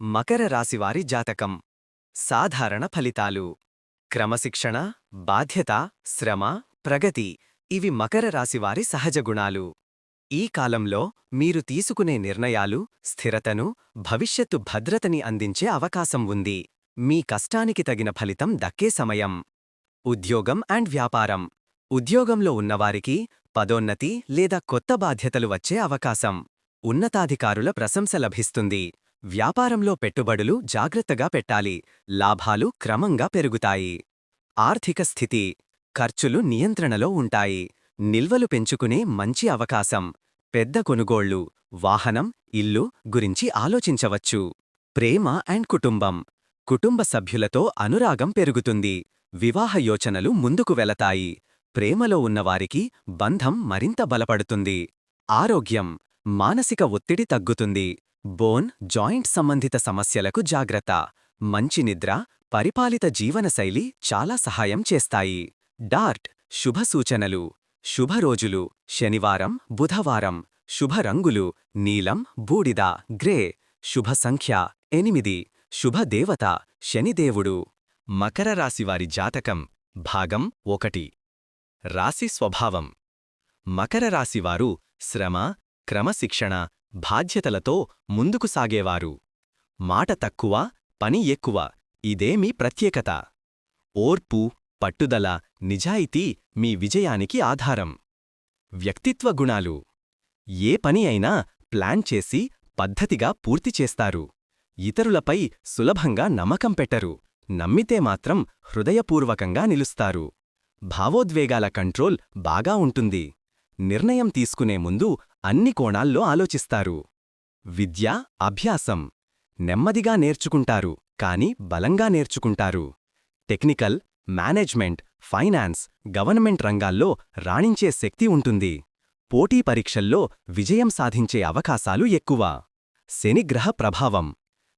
మకర రాశివారి జాతకం. సాధారణ ఫలితాలు. క్రమశిక్షణ బాధ్యత శ్రమ ప్రగతి ఇవి మకర రాశివారి సహజ గుణాలు. ఈ కాలంలో మీరు తీసుకునే నిర్ణయాలు స్థిరతను భవిష్యత్తు భద్రతని అందించే అవకాశం ఉంది. మీ కష్టానికి తగిన ఫలితం దక్కే సమయం. ఉద్యోగం అండ్ వ్యాపారం. ఉద్యోగంలో ఉన్నవారికి పదోన్నతి లేదా కొత్త బాధ్యతలు వచ్చే అవకాశం. ఉన్నతాధికారుల ప్రశంస లభిస్తుంది. వ్యాపారంలో పెట్టుబడులు జాగ్రత్తగా పెట్టాలి. లాభాలు క్రమంగా పెరుగుతాయి. ఆర్థిక స్థితి ఖర్చులు నియంత్రణలో ఉంటాయి. నిల్వలు పెంచుకునే మంచి అవకాశం. పెద్ద కొనుగోళ్ళు వాహనం ఇల్లు గురించి ఆలోచించవచ్చు. ప్రేమ అండ్ కుటుంబం. కుటుంబ సభ్యులతో అనురాగం పెరుగుతుంది. వివాహ యోచనలు ముందుకు వెళతాయి. ప్రేమలో ఉన్నవారికి బంధం మరింత బలపడుతుంది. ఆరోగ్యం. మానసిక ఒత్తిడి తగ్గుతుంది. బోన్ జాయింట్ సంబంధిత సమస్యలకు జాగ్రత్త. మంచి నిద్ర పరిపాలిత జీవనశైలి చాలా సహాయం చేస్తాయి. డార్ట్ శుభ సూచనలు. శుభ రోజులు శనివారం బుధవారం. శుభ రంగులు నీలం బూడిద గ్రే. శుభ సంఖ్య ఎనిమిది. శుభదేవత శనిదేవుడు. మకర రాశివారి జాతకం భాగం ఒకటి. రాశి స్వభావం. మకర రాశివారు శ్రమ క్రమశిక్షణ బాధ్యతలతో ముందుకు సాగేవారు. మాట తక్కువ పని ఎక్కువ ఇదే మీ ప్రత్యేకత. ఓర్పు పట్టుదల నిజాయితీ మీ విజయానికి ఆధారం. వ్యక్తిత్వ గుణాలు. ఏ పని అయినా ప్లాన్ చేసి పద్ధతిగా పూర్తి చేస్తారు. ఇతరులపై సులభంగా నమ్మకం పెట్టరు. నమ్మితే మాత్రం హృదయపూర్వకంగా నిలుస్తారు. భావోద్వేగాల కంట్రోల్ బాగా ఉంటుంది. నిర్ణయం తీసుకునే ముందు అన్ని కోణాల్లో ఆలోచిస్తారు. విద్య అభ్యాసం. నెమ్మదిగా నేర్చుకుంటారు కాని బలంగా నేర్చుకుంటారు. టెక్నికల్ మేనేజ్మెంట్ ఫైనాన్స్ గవర్నమెంట్ రంగాల్లో రాణించే శక్తి ఉంటుంది. పోటీ పరీక్షల్లో విజయం సాధించే అవకాశాలు ఎక్కువ. శనిగ్రహ ప్రభావం.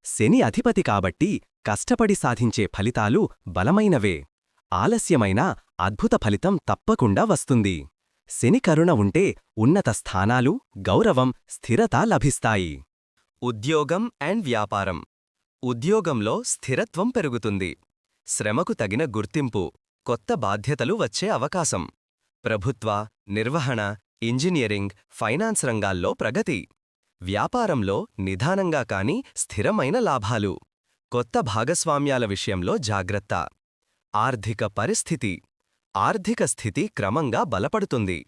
శని అధిపతి కాబట్టి కష్టపడి సాధించే ఫలితాలు బలమైనవే. ఆలస్యమైన అద్భుత ఫలితం తప్పకుండా వస్తుంది. శని కరుణ ఉంటే ఉన్నత స్థానాలు గౌరవం స్థిరత లభిస్తాయి. ఉద్యోగం అండ్ వ్యాపారం. ఉద్యోగంలో స్థిరత్వం పెరుగుతుంది. శ్రమకు తగిన గుర్తింపు కొత్త బాధ్యతలు వచ్చే అవకాశం. ప్రభుత్వ నిర్వహణ ఇంజనీరింగ్ ఫైనాన్స్ రంగాల్లో ప్రగతి. వ్యాపారంలో నిదానంగా కాని స్థిరమైన లాభాలు. కొత్త భాగస్వామ్యాల విషయంలో జాగ్రత్త. ఆర్థిక పరిస్థితి. ఆర్థిక స్థితి క్రమంగా బలపడుతుంది.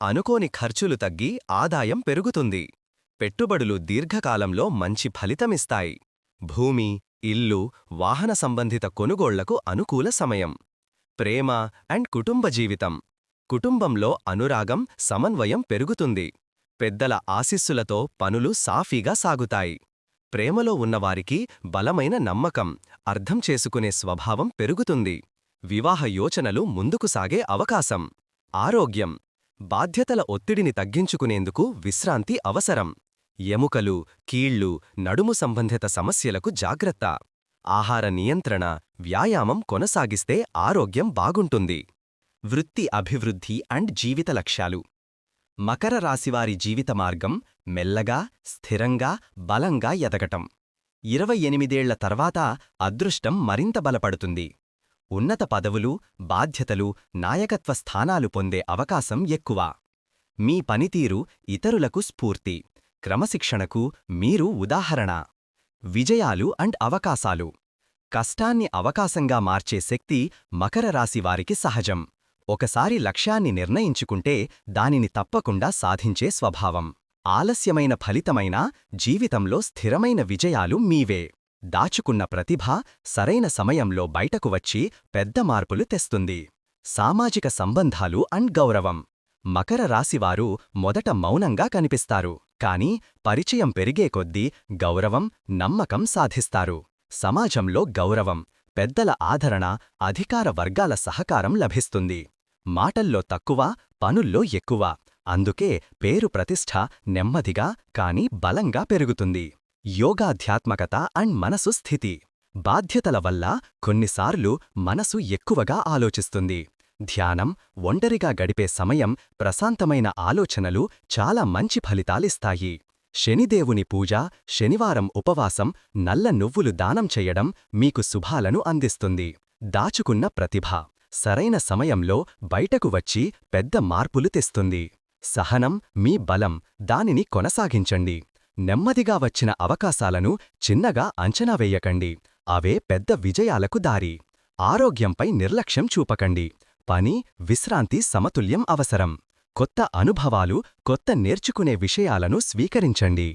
అనుకోని ఖర్చులు తగ్గి ఆదాయం పెరుగుతుంది. పెట్టుబడులు దీర్ఘకాలంలో మంచి ఫలితమిస్తాయి. భూమి ఇల్లు వాహన సంబంధిత కొనుగోళ్ళకు అనుకూల సమయం. ప్రేమ అండ్ కుటుంబ జీవితం. కుటుంబంలో అనురాగం సమన్వయం పెరుగుతుంది. పెద్దల ఆశిస్సులతో పనులు సాఫీగా సాగుతాయి. ప్రేమలో ఉన్నవారికి బలమైన నమ్మకం అర్థం చేసుకునే స్వభావం పెరుగుతుంది. వివాహ యోచనలు ముందుకు సాగే అవకాశం. ఆరోగ్యం. బాధ్యతల ఒత్తిడిని తగ్గించుకునేందుకు విశ్రాంతి అవసరం. ఎముకలు కీళ్ళు నడుము సంబంధిత సమస్యలకు జాగ్రత్త. ఆహార నియంత్రణ వ్యాయామం కొనసాగిస్తే ఆరోగ్యం బాగుంటుంది. వృత్తి అభివృద్ధి అండ్ జీవిత లక్ష్యాలు. మకర రాశివారి జీవిత మార్గం మెల్లగా స్థిరంగా బలంగా ఎదగటం. ఇరవై ఎనిమిదేళ్ళ తర్వాత అదృష్టం మరింత బలపడుతుంది. ఉన్నత పదవులు బాధ్యతలు నాయకత్వ స్థానాలు పొందే అవకాశం ఎక్కువ. మీ పనితీరు ఇతరులకు స్ఫూర్తి. క్రమశిక్షణకు మీరు ఉదాహరణ. విజయాలు అండ్ అవకాశాలు. కష్టాన్ని అవకాశంగా మార్చే శక్తి మకర రాశివారికి సహజం. ఒకసారి లక్ష్యాన్ని నిర్ణయించుకుంటే దానిని తప్పకుండా సాధించే స్వభావం. ఆలస్యమైన ఫలితమైనా జీవితంలో స్థిరమైన విజయాలు మీవే. దాచుకున్న ప్రతిభ సరైన సమయంలో బయటకు వచ్చి పెద్ద మార్పులు తెస్తుంది. సామాజిక సంబంధాలు అండ్ గౌరవం మకర రాశివారు మొదట మౌనంగా కనిపిస్తారు. కాని పరిచయం పెరిగే కొద్దీ గౌరవం నమ్మకం సాధిస్తారు. సమాజంలో గౌరవం పెద్దల ఆదరణ అధికార వర్గాల సహకారం లభిస్తుంది. మాటల్లో తక్కువ పనుల్లో ఎక్కువ. అందుకే పేరు ప్రతిష్ఠ నెమ్మదిగా కాని బలంగా పెరుగుతుంది. యోగాధ్యాత్మకత అండ్ మనసు స్థితి. బాధ్యతల వల్ల కొన్నిసార్లు మనసు ఎక్కువగా ఆలోచిస్తుంది. ధ్యానం ఒంటరిగా గడిపే సమయం ప్రశాంతమైన ఆలోచనలు చాలా మంచి ఫలితాలిస్తాయి. శనిదేవుని పూజ శనివారం ఉపవాసం నల్ల నువ్వులు దానం చెయ్యడం మీకు శుభాలను అందిస్తుంది. దాచుకున్న ప్రతిభ సరైన సమయంలో బయటకు వచ్చి పెద్ద మార్పులు తెస్తుంది. సహనం మీ బలం దానిని కొనసాగించండి. నెమ్మదిగా వచ్చిన అవకాశాలను చిన్నగా అంచనా వేయకండి. అవే పెద్ద విజయాలకు దారి. ఆరోగ్యంపై నిర్లక్ష్యం చూపకండి. పని విశ్రాంతి సమతుల్యం అవసరం. కొత్త అనుభవాలు కొత్త నేర్చుకునే విషయాలను స్వీకరించండి.